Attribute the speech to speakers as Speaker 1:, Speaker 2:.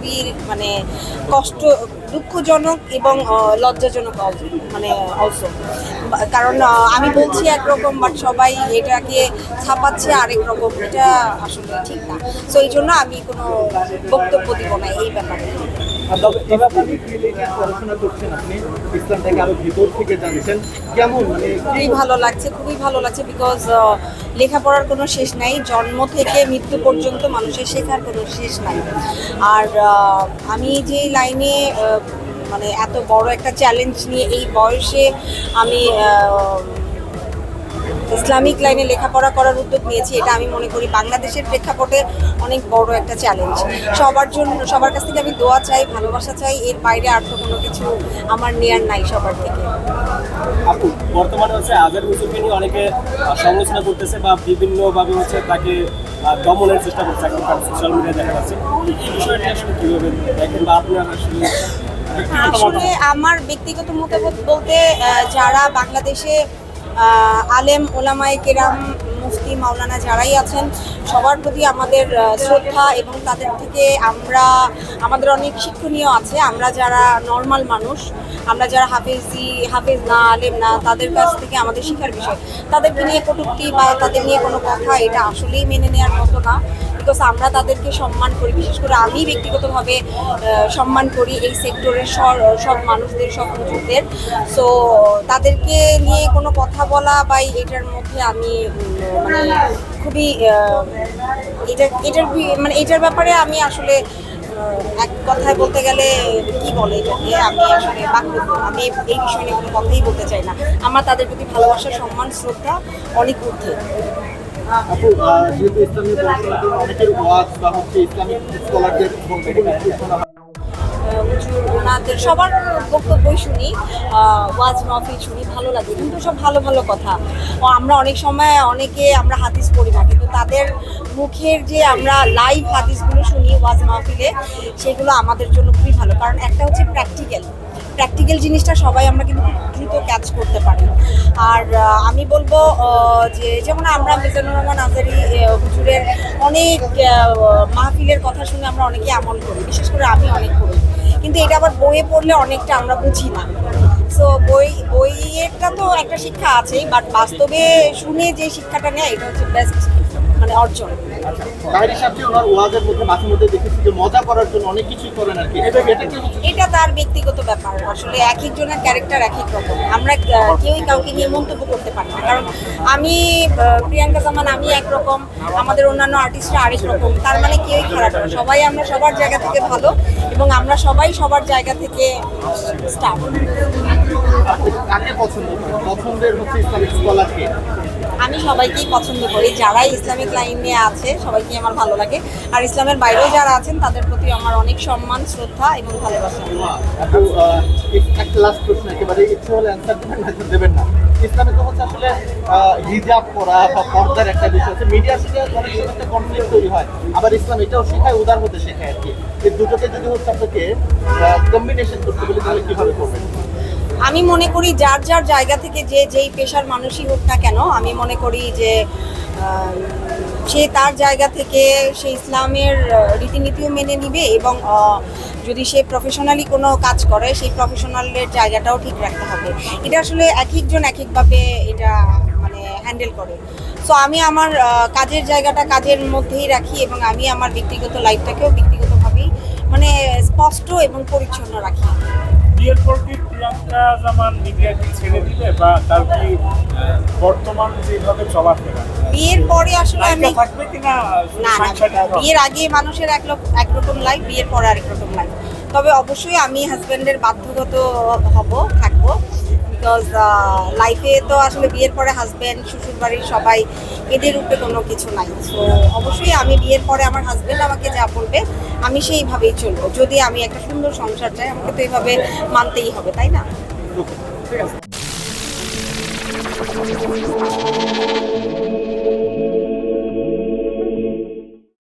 Speaker 1: খুবই মানে কষ্ট, দুঃখজনক এবং লজ্জাজনক মানে অলসো কারণ আমি বলছি একরকম বাট সবাই এটাকে ছাপাচ্ছে আরেক রকম, এটা আসলে ঠিক না। সো এই জন্য আমি কোনো বক্তব্য দিব না এই ব্যাপারে।
Speaker 2: মানে
Speaker 1: খুবই ভালো লাগছে, খুবই ভালো লাগছে বিকজ লেখাপড়ার কোনো শেষ নাই। জন্ম থেকে মৃত্যু পর্যন্ত মানুষের শেখার কোনো শেষ নাই। আর আমি যে লাইনে মানে এত বড় একটা চ্যালেঞ্জ নিয়ে এই বয়সে আমি ইসলামিক লাইনে লেখাপড়া করার উদ্যোগ নিয়েছি এটা আমি মনে করি বাংলাদেশের প্রেক্ষাপটে অনেক বড় একটা চ্যালেঞ্জ সবার জন্য সবার কাছ থেকে আমি দোয়া চাই ভালোবাসা চাই এর বাইরে আর তো কোনো কিছু আমার নেয়ার নাই সবার থেকে।
Speaker 3: আপু বর্তমানে হচ্ছে আজাদ হুজুরকে নিয়ে অনেকে সমালোচনা করতেছে বা বিভিন্নভাবে হচ্ছে তাকে দমনের চেষ্টা করছে এখন সোশ্যাল মিডিয়ায় দেখা যাচ্ছে। এই বিষয়টি আসলে কীভাবে দেখেন বা আপনার আসলে
Speaker 1: আসলে আমার ব্যক্তিগত মতামত বলতে যারা বাংলাদেশে আলেম, ওলামায়ে কেরাম, মুফতি, মাওলানা যারাই আছেন, সবার প্রতি আমাদের শ্রদ্ধা এবং তাদের থেকে আমরা, আমাদের অনেক শিক্ষণীয় আছে। আমরা যারা নর্মাল মানুষ, আমরা যারা হাফেজি, হাফেজ না, আলেম না, তাদের কাছ থেকে আমাদের শেখার বিষয়। তাদেরকে নিয়ে কটূক্তি বা তাদের নিয়ে কোনো কথা, এটা আসলেই মেনে নেওয়ার মতো না। বিকজ আমরা তাদেরকে সম্মান করি। বিশেষ করে আমি ব্যক্তিগতভাবে সম্মান করি এই সেক্টরের সব মানুষদের, সব হুজুরদের সো তাদেরকে নিয়ে কোনো কথা বলা বা এটার মধ্যে আমি মানে খুবই এটা, এটার মানে এটার ব্যাপারে আমি আসলে এক কথায় বলতে গেলে কি বলে এটাকে? আমি আসলে আমি এই বিষয় নিয়ে কোনো কথাই বলতে চাই না। আমার তাদের প্রতি ভালোবাসা, সম্মান, শ্রদ্ধা অনেক ঊর্ধ্বে।
Speaker 2: আপু যেহেতু ইসলামী অনেকের ওয়াজ বা হচ্ছে ইসলামিক স্কলারদের
Speaker 1: ওনাদের সবার বক্তব্যই শুনি ওয়াজ মাহফিল শুনি, ভালো লাগে, কিন্তু সব ভালো ভালো কথা। আমরা অনেক সময় অনেকে আমরা হাদিস পড়ি না, কিন্তু তাদের মুখের যে আমরা লাইভ হাদিসগুলো শুনি ওয়াজ মাহফিলে, সেগুলো আমাদের জন্য খুবই ভালো। কারণ একটা হচ্ছে প্র্যাকটিক্যাল প্র্যাকটিক্যাল জিনিসটা সবাই আমরা কিন্তু দ্রুত ক্যাচ করতে পারি। আর আমি বলব যে যেমন আমরা মিজানুর রহমান আজারি হুজুরের অনেক মাহফিলের কথা শুনে আমরা অনেকে এমন করি, বিশেষ করে আমি অনেক করি। কিন্তু এটা আবার বইয়ে পড়লে অনেকটা আমরা বুঝি না। সো বই, বইয়েরটা তো একটা শিক্ষা আছেই বাট বাস্তবে শুনে যে শিক্ষাটা নেয়, এটা হচ্ছে বেস্ট মানে অর্জন।
Speaker 2: তাহিরি সাহেব ওনার ওয়াজের মধ্যে মাঝে মধ্যে দেখেছি যে মজা করার জন্য অনেক কিছুই করেন আর কি। এটা এটা কি
Speaker 1: এটা তার ব্যক্তিগত ব্যাপার। আসলে এক একজনের ক্যারেক্টার এক এক রকম। আমরা কেউই কাউকে নিয়ে মন্তব্য করতে পারি না। কারণ আমি প্রিয়াঙ্কা জামান আমি একরকম আমাদের অন্যান্য আর্টিস্টরা আরেক রকম। তার মানে কেউই খারাপ না। সবাই আমরা সবার জায়গা থেকে ভালো এবং আমরা সবাই সবার জায়গা থেকে স্টার
Speaker 2: কাকে পছন্দ করেন? পছন্দের হচ্ছে ইসলামিক স্কলারকে
Speaker 1: আমি সবাইকেই পছন্দ করি। যারাই ইসলামিক লাইনে আছে সবাইকে আমার ভালো লাগে। আর ইসলামের বাইরেও যারা আছেন তাদের প্রতি আমার অনেক সম্মান শ্রদ্ধা এবং ভালোবাসা।
Speaker 2: একটা লাস্ট প্রশ্ন একেবারে ইচ্ছে হলে অ্যান্সার দেবেন না দেবেন না। ইসলামে তো হচ্ছে আসলে হিজাব করা বা পর্দার একটা বিষয় আছে। মিডিয়ার সাথে অনেক সময় একটা কনফ্লিক্ট তৈরি হয়। আবার ইসলাম এটাও শেখায় উদার হতে শেখায় আর কি। এই দুটোকে যদি হচ্ছে আপনাকে কম্বিনেশন করতে বলি তাহলে কীভাবে করবেন?
Speaker 1: আমি মনে করি যার যার জায়গা থেকে যে যেই পেশার মানুষই হোক না কেন, আমি মনে করি যে সে তার জায়গা থেকে সে ইসলামের রীতিনীতিও মেনে নিবে এবং যদি সে প্রফেশনালি কোনো কাজ করে, সেই প্রফেশনালের জায়গাটাও ঠিক রাখতে হবে। এটা আসলে এক একজন এক একভাবে এটা মানে হ্যান্ডেল করে। সো আমি আমার কাজের জায়গাটা কাজের মধ্যেই রাখি এবং আমি আমার ব্যক্তিগত লাইফটাকেও ব্যক্তিগতভাবেই মানে স্পষ্ট এবং পরিচ্ছন্ন রাখি।
Speaker 4: বিয়ের পর কি প্রিয়াঙ্কা জামান মিডিয়াকে ছেড়ে দিবে বা তার কি বর্তমান যেভাবে চলাফেরা?
Speaker 1: বিয়ের পরে আসলে আমি
Speaker 4: থাকবে কিনা
Speaker 1: না? না বিয়ের আগে মানুষের এক একরকম লাইফ বিয়ের পরে আরেক রকম লাইফ তবে অবশ্যই আমি হাজব্যান্ডের বাধ্যগত হব থাকব। বিকজ লাইফে তো আসলে বিয়ের পরে হাজব্যান্ড শ্বশুর বাড়ির সবাই এদের উপরে কোনো কিছু নাই। তো অবশ্যই আমি বিয়ের পরে আমার হাজব্যান্ড আমাকে যা বলবে আমি সেইভাবেই চলবো। যদি আমি একটা সুন্দর সংসার চাই আমাকে তো এইভাবে মানতেই হবে তাই না?
Speaker 2: ঠিক আছে।